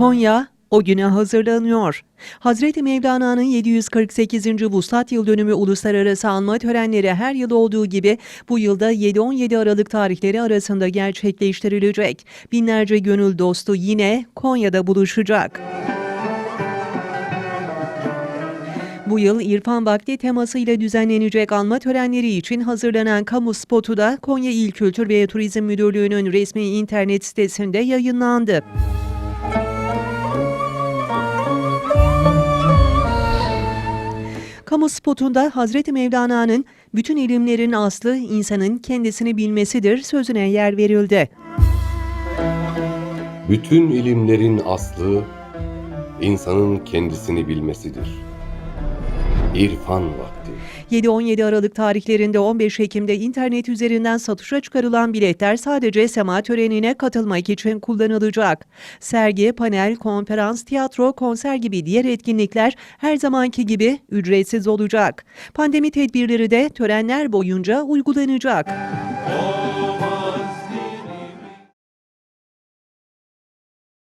Konya o güne hazırlanıyor. Hazreti Mevlana'nın 748. Vuslat Yıl Dönümü uluslararası anma törenleri her yıl olduğu gibi bu yılda 7-17 Aralık tarihleri arasında gerçekleştirilecek. Binlerce gönül dostu yine Konya'da buluşacak. Bu yıl İrfan Vakti temasıyla düzenlenecek anma törenleri için hazırlanan kamu spotu da Konya İl Kültür ve Turizm Müdürlüğü'nün resmi internet sitesinde yayınlandı. Kamu spotunda Hazreti Mevlana'nın bütün ilimlerin aslı insanın kendisini bilmesidir sözüne yer verildi. Bütün ilimlerin aslı insanın kendisini bilmesidir. İrfan vakti. 7-17 Aralık tarihlerinde 15 Ekim'de internet üzerinden satışa çıkarılan biletler sadece sema törenine katılmak için kullanılacak. Sergi, panel, konferans, tiyatro, konser gibi diğer etkinlikler her zamanki gibi ücretsiz olacak. Pandemi tedbirleri de törenler boyunca uygulanacak.